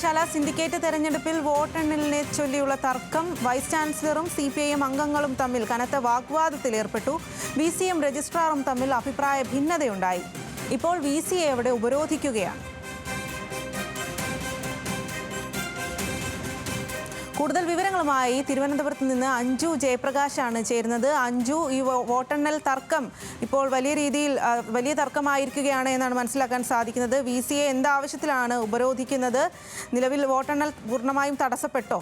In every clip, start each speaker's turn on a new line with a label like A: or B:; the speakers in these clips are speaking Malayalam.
A: സർവകലാശാല സിൻഡിക്കേറ്റ് തെരഞ്ഞെടുപ്പിൽ വോട്ടെണ്ണലിനെ ചൊല്ലിയുള്ള തർക്കം വൈസ് ചാൻസലറും സി പി ഐ എം അംഗങ്ങളും തമ്മിൽ കനത്ത വാഗ്വാദത്തിലേർപ്പെട്ടു വി സി എം രജിസ്ട്രാറും തമ്മിൽ അഭിപ്രായ ഭിന്നതയുണ്ടായി. ഇപ്പോൾ വി സി എ അവിടെ ഉപരോധിക്കുകയാണ്. കൂടുതൽ വിവരങ്ങളുമായി തിരുവനന്തപുരത്ത് നിന്ന് അഞ്ജു ജയപ്രകാശാണ് ചേരുന്നത്. അഞ്ജു ഈ വോട്ടെണ്ണൽ തർക്കം ഇപ്പോൾ വലിയ രീതിയിൽ വലിയ തർക്കമായിരിക്കുകയാണ് എന്നാണ് മനസ്സിലാക്കാൻ സാധിക്കുന്നത്. വി സി എ എന്താവശ്യത്തിലാണ് ഉപരോധിക്കുന്നത്? നിലവിൽ വോട്ടെണ്ണൽ പൂർണമായും തടസ്സപ്പെട്ടോ?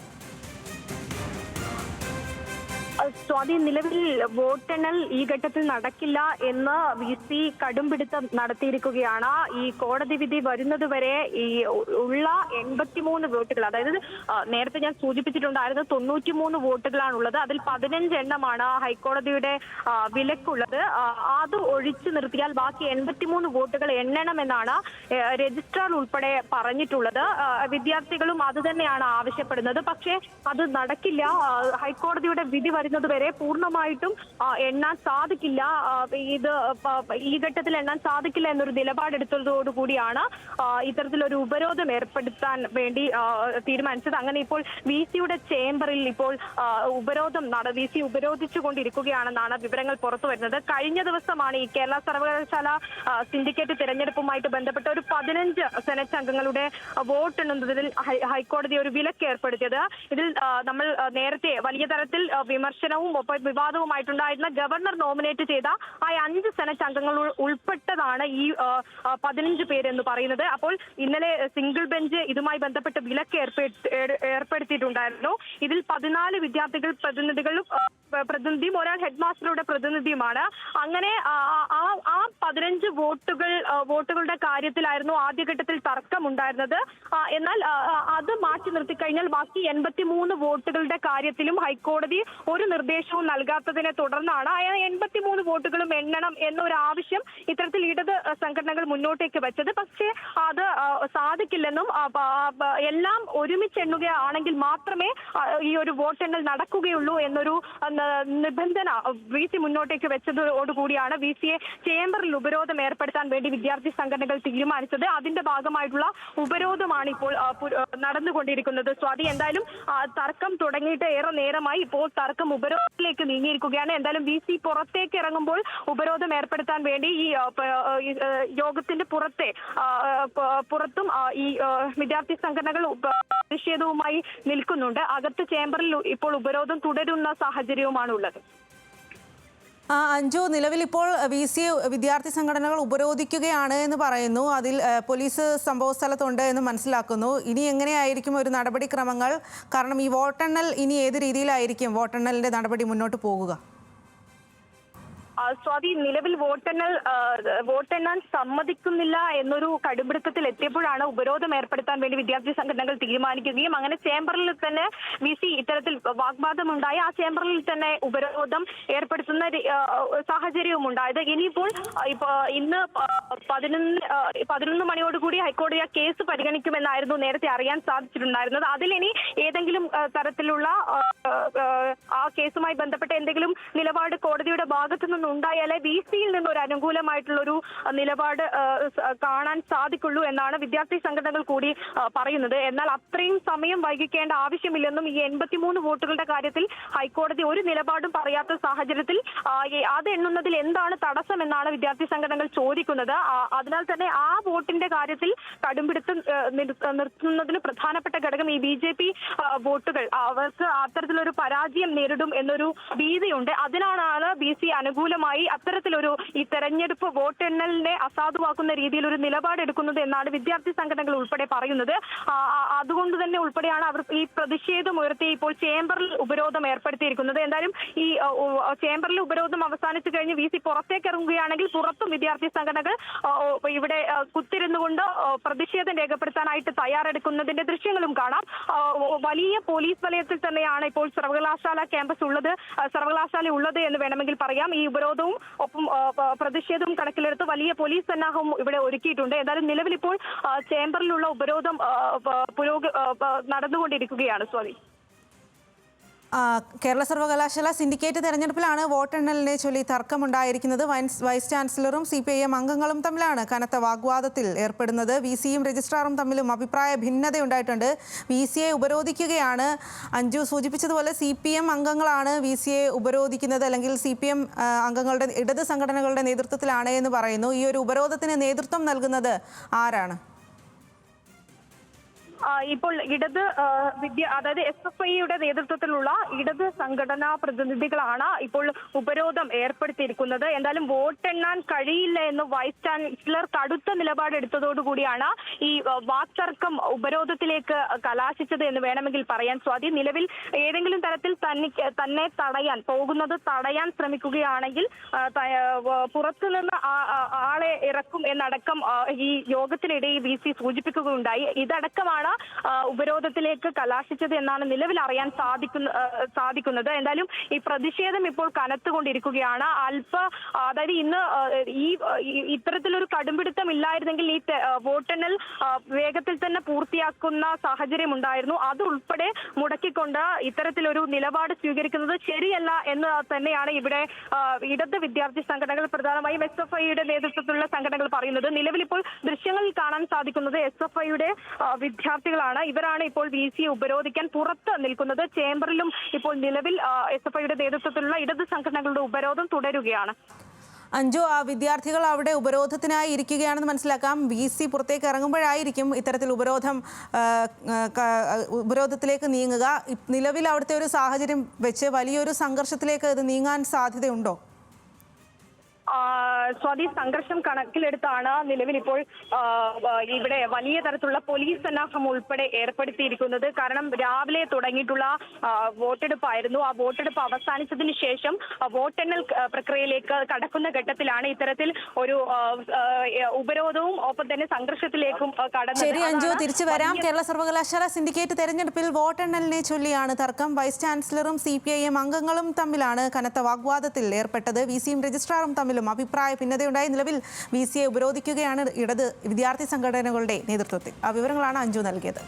B: സ്വാതി നിലവിൽ വോട്ടെണ്ണൽ ഈ ഘട്ടത്തിൽ നടക്കില്ല എന്ന് വി സി കടുംപിടുത്തം നടത്തിയിരിക്കുകയാണ്. ഈ കോടതി വിധി വരുന്നതുവരെ ഈ ഉള്ള എൺപത്തിമൂന്ന് വോട്ടുകൾ അതായത് നേരത്തെ ഞാൻ സൂചിപ്പിച്ചിട്ടുണ്ടായിരുന്നു തൊണ്ണൂറ്റിമൂന്ന് വോട്ടുകളാണുള്ളത്. അതിൽ പതിനഞ്ച് എണ്ണമാണ് ഹൈക്കോടതിയുടെ വിലക്കുള്ളത്. അത് ഒഴിച്ചു നിർത്തിയാൽ ബാക്കി എൺപത്തിമൂന്ന് വോട്ടുകൾ എണ്ണണമെന്നാണ് രജിസ്ട്രാർ ഉൾപ്പെടെ പറഞ്ഞിട്ടുള്ളത്. വിദ്യാർത്ഥികളും അത് തന്നെയാണ് ആവശ്യപ്പെടുന്നത്. പക്ഷേ അത് നടക്കില്ല. ഹൈക്കോടതിയുടെ വിധി വരുന്നത് വരെ പൂർണമായിട്ടും എണ്ണാൻ സാധിക്കില്ല. ഇത് ഈ ഘട്ടത്തിൽ എണ്ണാൻ സാധിക്കില്ല എന്നൊരു നിലപാടെടുത്തതോടുകൂടിയാണ് കൂടിയാണ് ഇത്തരത്തിലൊരു ഉപരോധം ഏർപ്പെടുത്താൻ വേണ്ടി തീരുമാനിച്ചത്. അങ്ങനെ ഇപ്പോൾ വി സിയുടെ ചേംബറിൽ ഇപ്പോൾ ഉപരോധം നട വി സി ഉപരോധിച്ചുകൊണ്ടിരിക്കുകയാണെന്നാണ് വിവരങ്ങൾ പുറത്തു വരുന്നത്. കഴിഞ്ഞ ദിവസമാണ് ഈ കേരള സർവകലാശാല സിൻഡിക്കേറ്റ് തിരഞ്ഞെടുപ്പുമായിട്ട് ബന്ധപ്പെട്ട ഒരു പതിനഞ്ച് സെനറ്റ് അംഗങ്ങളുടെ വോട്ടെണ്ണുന്നതിൽ എണ്ണുന്നതിൽ ഹൈക്കോടതി ഒരു വിലക്ക് ഏർപ്പെടുത്തിയത് ഇതിൽ നമ്മൾ നേരത്തെ വലിയ തരത്തിൽ ആ, വിമർശനവും ഒപ്പം വിവാദവുമായിട്ടുണ്ടായിരുന്ന ഗവർണർ നോമിനേറ്റ് ചെയ്ത ആ അഞ്ച് സെനറ്റ് അംഗങ്ങൾ ഉൾപ്പെട്ടതാണ് ഈ പതിനഞ്ച് പേരെന്ന് പറയുന്നത്. അപ്പോൾ ഇന്നലെ സിംഗിൾ ബെഞ്ച് ഇതുമായി ബന്ധപ്പെട്ട് വിലക്ക് ഏർപ്പെടുത്തി ഏർ- ഏർപ്പെടുത്തിയിട്ടുണ്ടായിരുന്നു. ഇതിൽ പതിനാല് വിദ്യാർത്ഥികൾ പ്രതിനിധികളും പ്രതിനിധിയും ഒരാൾ ഹെഡ് മാസ്റ്ററുടെ പ്രതിനിധിയുമാണ്. അങ്ങനെ ആ പതിനഞ്ച് വോട്ടുകൾ വോട്ടുകളുടെ കാര്യത്തിലായിരുന്നു ആദ്യഘട്ടത്തിൽ തർക്കമുണ്ടായിരുന്നത്. എന്നാൽ അത് മാറ്റി നിർത്തിക്കഴിഞ്ഞാൽ ബാക്കി എൺപത്തിമൂന്ന് വോട്ടുകളുടെ കാര്യത്തിലും ഹൈക്കോടതി ഒരു നിർദ്ദേശവും നൽകാത്തതിനെ തുടർന്നാണ് എൺപത്തി എൺപത്തിമൂന്ന് വോട്ടുകളും എണ്ണണം എന്നൊരു ആവശ്യം ഇത്തരത്തിൽ ഇടത് സംഘടനകൾ മുന്നോട്ടേക്ക് വെച്ചത്. പക്ഷേ അത് സാധിക്കില്ലെന്നും എല്ലാം ഒരുമിച്ച് എണ്ണുകയാണെങ്കിൽ മാത്രമേ ഈ ഒരു വോട്ടെണ്ണൽ നടക്കുകയുള്ളൂ എന്നൊരു നിബന്ധന വി സി മുന്നോട്ടേക്ക് വെച്ചതോടുകൂടിയാണ് വി സിയെ ചേംബറിൽ ഉപരോധം ഏർപ്പെടുത്താൻ വേണ്ടി വിദ്യാർത്ഥി സംഘടനകൾ തീരുമാനിച്ചത്. അതിന്റെ ഭാഗമായിട്ടുള്ള ഉപരോധമാണ് ഇപ്പോൾ നടന്നുകൊണ്ടിരിക്കുന്നത്. സ്വാതി എന്തായാലും തർക്കം തുടങ്ങിയിട്ട് ഏറെ നേരമായി ഇപ്പോൾ തർക്കം ഉപരോധത്തിലേക്ക് നീങ്ങിയിരിക്കുകയാണ്. എന്തായാലും വി സി പുറത്തേക്ക് ഇറങ്ങുമ്പോൾ ഉപരോധം ഏർപ്പെടുത്താൻ വേണ്ടി ഈ യോഗത്തിന്റെ പുറത്തെ പുറത്തും ഈ വിദ്യാർത്ഥി സംഘടനകൾ പ്രതിഷേധവുമായി നിൽക്കുന്നുണ്ട്. അകത്ത് ചേംബറിൽ ഇപ്പോൾ ഉപരോധം തുടരുന്ന സാഹചര്യവുമാണ് ഉള്ളത്
A: ആ, അഞ്ജു നിലവിൽ ഇപ്പോൾ വി സി വിദ്യാർത്ഥി സംഘടനകൾ ഉപരോധിക്കുകയാണ് എന്ന് പറയുന്നു. അതിൽ പോലീസ് സംഭവ സ്ഥലത്തുണ്ട് എന്ന് മനസ്സിലാക്കുന്നു. ഇനി എങ്ങനെയായിരിക്കും ഒരു നടപടിക്രമങ്ങൾ? കാരണം ഈ വോട്ടെണ്ണൽ ഇനി ഏത് രീതിയിലായിരിക്കും വോട്ടെണ്ണലിന്റെ നടപടി മുന്നോട്ട് പോകുക?
B: സ്വാതി നിലവിൽ വോട്ടെണ്ണൽ വോട്ടെണ്ണാൻ സമ്മതിക്കുന്നില്ല എന്നൊരു കടുപിടുത്തത്തിൽ എത്തിയപ്പോഴാണ് ഉപരോധം ഏർപ്പെടുത്താൻ വേണ്ടി വിദ്യാർത്ഥി സംഘടനകൾ തീരുമാനിക്കുകയും അങ്ങനെ ചേംബറിൽ തന്നെ വി സി ഇത്തരത്തിൽ വാഗ്വാദമുണ്ടായി. ആ ചേംബറിൽ തന്നെ ഉപരോധം ഏർപ്പെടുത്തുന്ന സാഹചര്യവും ഉണ്ടായത്. ഇനിയിപ്പോൾ ഇപ്പൊ ഇന്ന് പതിനൊന്ന് പതിനൊന്ന് മണിയോടുകൂടി ഹൈക്കോടതി ആ കേസ് പരിഗണിക്കുമെന്നായിരുന്നു നേരത്തെ അറിയാൻ സാധിച്ചിട്ടുണ്ടായിരുന്നത്. അതിലിനി ഏതെങ്കിലും തരത്തിലുള്ള ആ കേസുമായി ബന്ധപ്പെട്ട എന്തെങ്കിലും നിലപാട് കോടതിയുടെ ഭാഗത്തു നിന്ന് ഉണ്ടായാലേ ബി സിയിൽ നിന്ന് ഒരു അനുകൂലമായിട്ടുള്ള ഒരു നിലപാട് കാണാൻ സാധിക്കുള്ളൂ എന്നാണ് വിദ്യാർത്ഥി സംഘടനകൾ കൂടി പറയുന്നത്. എന്നാൽ അത്രയും സമയം വൈകിക്കേണ്ട ആവശ്യമില്ലെന്നും ഈ എൺപത്തിമൂന്ന് വോട്ടുകളുടെ കാര്യത്തിൽ ഹൈക്കോടതി ഒരു നിലപാടും പറയാത്ത സാഹചര്യത്തിൽ അത് എണ്ണുന്നതിൽ എന്താണ് തടസ്സം എന്നാണ് വിദ്യാർത്ഥി സംഘടനകൾ ചോദിക്കുന്നത്. അതിനാൽ തന്നെ ആ വോട്ടിന്റെ കാര്യത്തിൽ കടുംപിടുത്തം നിർത്തുന്നതിന് പ്രധാനപ്പെട്ട ഘടകം ഈ ബി ജെ പി വോട്ടുകൾ. അവർക്ക് അത്തരത്തിലൊരു പരാജയം നേരിടും എന്നൊരു ഭീതിയുണ്ട്. അതിനാണ് ബി സി അനുകൂലമായി അത്തരത്തിലൊരു ഈ തെരഞ്ഞെടുപ്പ് വോട്ടെണ്ണലിനെ അസാധുവാക്കുന്ന രീതിയിൽ ഒരു നിലപാടെടുക്കുന്നത് എന്നാണ് വിദ്യാർത്ഥി സംഘടനകൾ ഉൾപ്പെടെ പറയുന്നത്. അതുകൊണ്ട് തന്നെ ഉൾപ്പെടെയാണ് അവർ ഈ പ്രതിഷേധം ഉയർത്തി ഇപ്പോൾ ചേംബറിൽ ഉപരോധം ഏർപ്പെടുത്തിയിരിക്കുന്നത്. എന്തായാലും ഈ ചേംബറിൽ ഉപരോധം അവസാനിച്ചു കഴിഞ്ഞ് വി സി പുറത്തേക്ക് ഇറങ്ങുകയാണെങ്കിൽ പുറത്തും വിദ്യാർത്ഥി സംഘടനകൾ ഇവിടെ കുത്തിരുന്നുകൊണ്ട് പ്രതിഷേധം രേഖപ്പെടുത്താനായിട്ട് തയ്യാറെടുക്കുന്നതിന്റെ ദൃശ്യങ്ങളും കാണാം. വലിയ പോലീസ് വലയത്തിൽ തന്നെയാണ് ഇപ്പോൾ സർവകലാശാല ക്യാമ്പസ് ഉള്ളത്. സർവകലാശാല ഉള്ളത് എന്ന് വേണമെങ്കിൽ പറയാം. ഈ ഉപരോധവും ഒപ്പം പ്രതിഷേധവും കണക്കിലെടുത്ത് വലിയ പോലീസ് സന്നാഹവും ഇവിടെ ഒരുക്കിയിട്ടുണ്ട്. എന്തായാലും നിലവിൽ ഇപ്പോൾ ചേംബറിലുള്ള ഉപരോധം പുരോഗ നടന്നുകൊണ്ടിരിക്കുകയാണ് സ്വാതി
A: ആ, കേരള സർവകലാശാല സിൻഡിക്കേറ്റ് തെരഞ്ഞെടുപ്പിലാണ് വോട്ടെണ്ണലിനെ ചൊല്ലി തർക്കമുണ്ടായിരിക്കുന്നത്. വൈസ് വൈസ് ചാൻസലറും സി പി ഐ എം അംഗങ്ങളും തമ്മിലാണ് കനത്ത വാഗ്വാദത്തിൽ ഏർപ്പെടുന്നത്. വി സിയും രജിസ്ട്രാറും തമ്മിലും അഭിപ്രായ ഭിന്നതയുണ്ടായിട്ടുണ്ട്. വി സിയെ ഉപരോധിക്കുകയാണ്. അഞ്ജു സൂചിപ്പിച്ചതുപോലെ സി പി എം അംഗങ്ങളാണ് വി സിയെ ഉപരോധിക്കുന്നത് അല്ലെങ്കിൽ സി പി എം അംഗങ്ങളുടെ ഇടത് സംഘടനകളുടെ നേതൃത്വത്തിലാണ് എന്ന് പറയുന്നു. ഈ ഒരു ഉപരോധത്തിന് നേതൃത്വം നൽകുന്നത് ആരാണ്?
B: ഇപ്പോൾ ഇടത് വിദ്യ അതായത് എസ് എഫ് ഐയുടെ നേതൃത്വത്തിലുള്ള ഇടത് സംഘടനാ പ്രതിനിധികളാണ് ഇപ്പോൾ ഉപരോധം ഏർപ്പെടുത്തിയിരിക്കുന്നത്. എന്തായാലും വോട്ടെണ്ണാൻ കഴിയില്ല എന്ന് വൈസ് ചാൻസലർ കടുത്ത നിലപാടെടുത്തതോടുകൂടിയാണ് ഈ വാക്തർക്കം ഉപരോധത്തിലേക്ക് കലാശിച്ചത് എന്ന് വേണമെങ്കിൽ പറയാൻ സ്വാതി. നിലവിൽ ഏതെങ്കിലും തരത്തിൽ തന്നിക്ക് തന്നെ തടയാൻ പോകുന്നത് തടയാൻ ശ്രമിക്കുകയാണെങ്കിൽ പുറത്തുനിന്ന് ആളെ ഇറക്കും എന്നടക്കം ഈ യോഗത്തിനിടെ വി സി സൂചിപ്പിക്കുകയുണ്ടായി. ഇതടക്കമാണ് ആ, ഉപരോധത്തിലേക്ക് കലാശിച്ചത് എന്നാണ് നിലവിൽ അറിയാൻ സാധിക്കുന്ന സാധിക്കുന്നത്. എന്തായാലും ഈ പ്രതിഷേധം ഇപ്പോൾ കനത്തുകൊണ്ടിരിക്കുകയാണ്. അല്പ അതായത് ഇന്ന് ഈ ഇത്തരത്തിലൊരു കടുംപിടുത്തം ഇല്ലായിരുന്നെങ്കിൽ ഈ വോട്ടെണ്ണൽ വേഗത്തിൽ തന്നെ പൂർത്തിയാക്കുന്ന സാഹചര്യം ഉണ്ടായിരുന്നു. അതുൾപ്പെടെ മുടക്കിക്കൊണ്ട് ഇത്തരത്തിലൊരു നിലപാട് സ്വീകരിക്കുന്നത് ശരിയല്ല എന്ന് തന്നെയാണ് ഇവിടെ ഇടത് വിദ്യാർത്ഥി സംഘടനകൾ പ്രധാനമായും എസ് എഫ് ഐയുടെ നേതൃത്വത്തിലുള്ള സംഘടനകൾ പറയുന്നത്. നിലവിൽ ഇപ്പോൾ ദൃശ്യങ്ങളിൽ കാണാൻ സാധിക്കുന്നത് എസ് എഫ് ഐയുടെ വിദ്യാർത്ഥികളാണ് ഇവരാണ് ഇപ്പോൾ വി സിയെ ഉപരോധിക്കാൻ പുറത്ത് നിൽക്കുന്നത്. ചേംബറിലും ഇപ്പോൾ നിലവിൽ എസ് എഫ് ഐയുടെ നേതൃത്വത്തിലുള്ള ഇടത് സംഘടനകളുടെ ഉപരോധം തുടരുകയാണ്.
A: അഞ്ചു ആ വിദ്യാർത്ഥികൾ അവിടെ ഉപരോധത്തിനായി ഇരിക്കുകയാണെന്ന് മനസ്സിലാക്കാം. വി സി പുറത്തേക്ക് ഇറങ്ങുമ്പോഴായിരിക്കും ഇത്തരത്തിൽ ഉപരോധം ഉപരോധത്തിലേക്ക് നീങ്ങുക. നിലവിൽ അവിടുത്തെ ഒരു സാഹചര്യം വെച്ച് വലിയൊരു സംഘർഷത്തിലേക്ക് ഇത് നീങ്ങാൻ സാധ്യതയുണ്ടോ?
B: സ്വാതി സംഘർഷം കണക്കിലെടുത്താണ് നിലവിൽ ഇപ്പോൾ ഇവിടെ വലിയ തരത്തിലുള്ള പോലീസ് സന്നാഹം ഉൾപ്പെടെ ഏർപ്പെടുത്തിയിരിക്കുന്നത്. കാരണം രാവിലെ തുടങ്ങിയിട്ടുള്ള വോട്ടെടുപ്പായിരുന്നു. ആ വോട്ടെടുപ്പ് അവസാനിച്ചതിന് ശേഷം വോട്ടെണ്ണൽ പ്രക്രിയയിലേക്ക് കടക്കുന്ന ഘട്ടത്തിലാണ് ഇത്തരത്തിൽ ഒരു ഉപരോധവും ഒപ്പം തന്നെ സംഘർഷത്തിലേക്കും കടന്നത്.
A: ശരി അഞ്ജു തിരിച്ചു വരാം. കേരള സർവകലാശാല സിൻഡിക്കേറ്റ് തെരഞ്ഞെടുപ്പിൽ വോട്ടെണ്ണലിനെ ചൊല്ലിയാണ് തർക്കം. വൈസ് ചാൻസലറും സി പി ഐ എം അംഗങ്ങളും തമ്മിലാണ് കനത്ത വാഗ്വാദത്തിൽ ഏർപ്പെട്ടത്. വി സിയും രജിസ്ട്രാറും തമ്മിലും അഭിപ്രായ ഭിന്നതയുണ്ടായി നിലവിൽ വി സിയെ ഉപരോധിക്കുകയാണ് ഇടത് വിദ്യാർത്ഥി സംഘടനകളുടെ നേതൃത്വത്തിൽ. ആ വിവരങ്ങളാണ് അഞ്ജു നൽകിയത്.